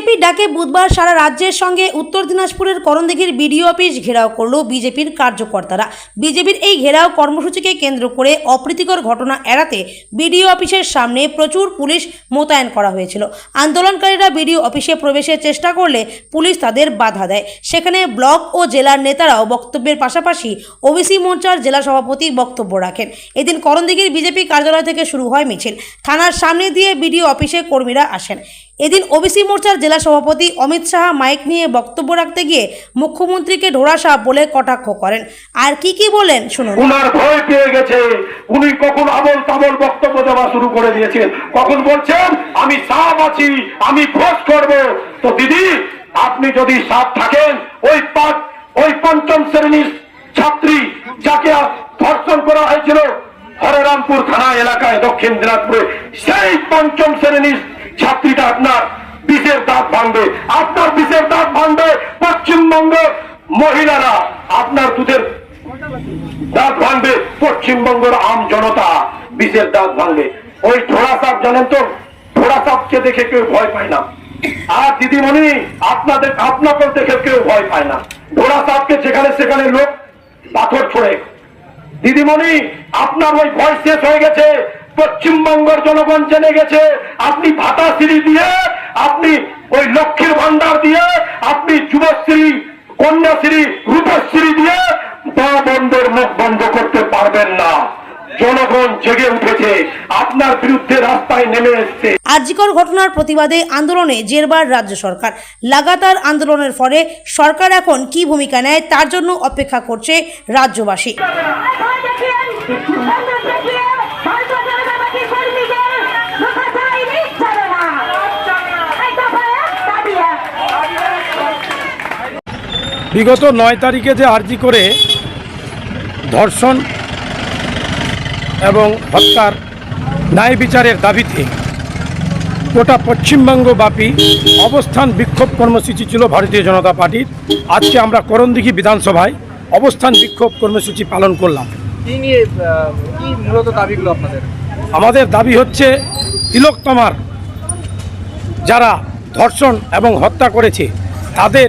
বিজেপির ডাকে বুধবার সারা রাজ্যের সঙ্গে উত্তর দিনাজপুরের করণদিঘির বিডিও অফিস ঘেরাও করল বিজেপির কার্যকর্তারা। বিজেপির এই ঘেরাও কর্মসূচিকে কেন্দ্র করে অপ্রীতিকর ঘটনা এড়াতে বিডিও অফিসের সামনে প্রচুর পুলিশ মোতায়েন করা হয়েছিল। আন্দোলনকারীরা বিডিও অফিসে প্রবেশের চেষ্টা করলে পুলিশ তাদের বাধা দেয়। সেখানে ব্লক ও জেলার নেতারাও বক্তব্যের পাশাপাশি ওবিসি মোর্চার জেলা সভাপতি বক্তব্য রাখেন। এদিন করণদিঘির বিজেপি কার্যালয় থেকে শুরু হয় মিছিল। থানার সামনে দিয়ে বিডিও অফিসে কর্মীরা আসেন। এদিন ওবিসি মোর্চার জেলা সভাপতি অমিত শাহ মাইক নিয়ে বক্তব্য রাখতে গিয়ে মুখ্যমন্ত্রীকে ঢোড়াসাপ বলে কটাক্ষ করেন। আর কি কি বলেন? শুনুন। উনার ভয় পেয়ে গেছে। উনি কখন আবল তাবল বক্তব্য দেওয়া শুরু করে দিয়েছেন। কখন বলছেন, আমি সাপ আছি, আমি খোঁজ করব। তো দিদি, আপনি যদি সাপ থাকেন, ওই পাঁচ, ওই পঞ্চম শ্রেণির ছাত্রী যাকে ধর্ষণ করা হয়েছিল, হরেরামপুর থানা এলাকায় দক্ষিণ দিনাজপুরে, সেই পঞ্চম শ্রেণির ছাত্রীটা আপনার বিষের দাঁত ভাঙবে। আপনার বিষের দাঁত ভাঙবে পশ্চিমবঙ্গের মহিলারা। আপনার দুধের দাঁত ভাঙবে পশ্চিমবঙ্গের আম জনতা। বিষের দাঁত ভাঙবে। ওই ঢোড়া সাপ জানেন তো? ঢোড়া সাপকে দেখে কেউ ভয় পায় না। আর দিদিমণি, আপনাদের আপনাকে দেখে কেউ ভয় পায় না। ঢোড়া সাপকে যেখানে সেখানে লোক পাথর ছোড়ে। দিদিমণি, আপনার ওই ভয় শেষ হয়ে গেছে। পশ্চিমবঙ্গের জনগণ জেনে গেছে আপনি ভাতা সিঁড়ি দিয়ে আপনি ওই লক্ষ্মীর ভান্ডার দিয়ে আপনি যুবশ্রী কন্যাশ্রী রূপশ্রী দিয়ে মা বন্ধের মুখ বন্ধ করতে পারবেন না। জনগণ জেগে উঠেছে আপনার বিরুদ্ধে রাস্তায় নেমে এসছে। আর্যিকর ঘটনার প্রতিবাদে আন্দোলনে জেরবার রাজ্য সরকার। লাগাতার আন্দোলনের ফলে সরকার এখন কি ভূমিকা নেয় তার জন্য অপেক্ষা করছে রাজ্যবাসী ভয় দেখিয়ে বন্ধ দেখিয়ে ভারতীয় জনতা পার্টির কর্মীদের রোখা যায়নি চলে না এই দফা এক দাবি এক বিগত নয় তারিখে যে আর্জি করে ধর্ষণ এবং হত্যার ন্যায় বিচারের দাবিতে গোটা পশ্চিমবঙ্গব্যাপী অবস্থান বিক্ষোভ কর্মসূচি ছিল ভারতীয় জনতা পার্টির। আজকে আমরা করণদিঘি বিধানসভায় অবস্থান বিক্ষোভ কর্মসূচি পালন করলাম। আমাদের দাবি হচ্ছে তিলোত্তমার যারা ধর্ষণ এবং হত্যা করেছে তাদের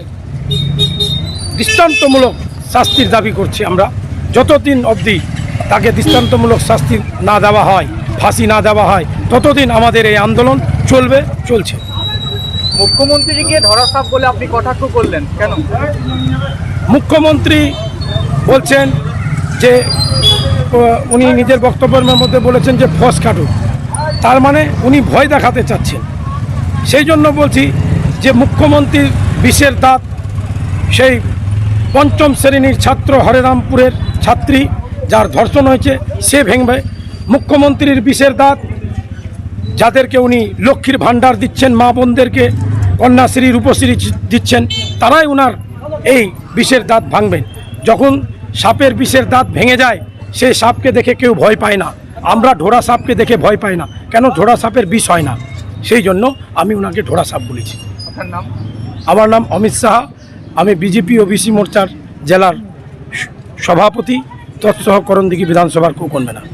দৃষ্টান্তমূলক শাস্তির দাবি করছি আমরা। যতদিন অবধি তাকে দৃষ্টান্তমূলক শাস্তি না দেওয়া হয় ফাঁসি না দেওয়া হয় ততদিন আমাদের এই আন্দোলন চলবে চলছে। মুখ্যমন্ত্রীকে ধরাসাপ বলে আপনি কটাক্ষ করলেন? কেন? মুখ্যমন্ত্রী বলছেন যে উনি নিজের বক্তব্যের মধ্যে বলেছেন যে ফস কাটুক। তার মানে উনি ভয় দেখাতে চাচ্ছেন। সেই জন্য বলছি যে মুখ্যমন্ত্রীর বিষের দাঁত সেই পঞ্চম শ্রেণির ছাত্র হরেরামপুরের ছাত্রী যার ধর্ষণ হয়েছে সে ভেঙবে। মুখ্যমন্ত্রীর বিষের দাঁত যাদেরকে উনি লক্ষ্মীর ভাণ্ডার দিচ্ছেন মা বোনদেরকে কন্যাশ্রী রূপশ্রী দিচ্ছেন তারাই উনার এই বিষের দাঁত ভাঙবেন। যখন সাপের বিষের দাঁত ভেঙে যায় সেই সাপকে দেখে কেউ ভয় পায় না। আমরা ঢোড়া সাপকে দেখে ভয় পাই না। কেন ঢোড়া সাপের বিষ হয় না? সেই জন্য আমি ওনাকে ঢোড়া সাপ বলেছি। আমার নাম অমিত সাহা। আমি বিজেপি ও বিসি মোর্চার জেলার সভাপতি তৎসহ করণদিঘি বিধানসভার কো কনভেনার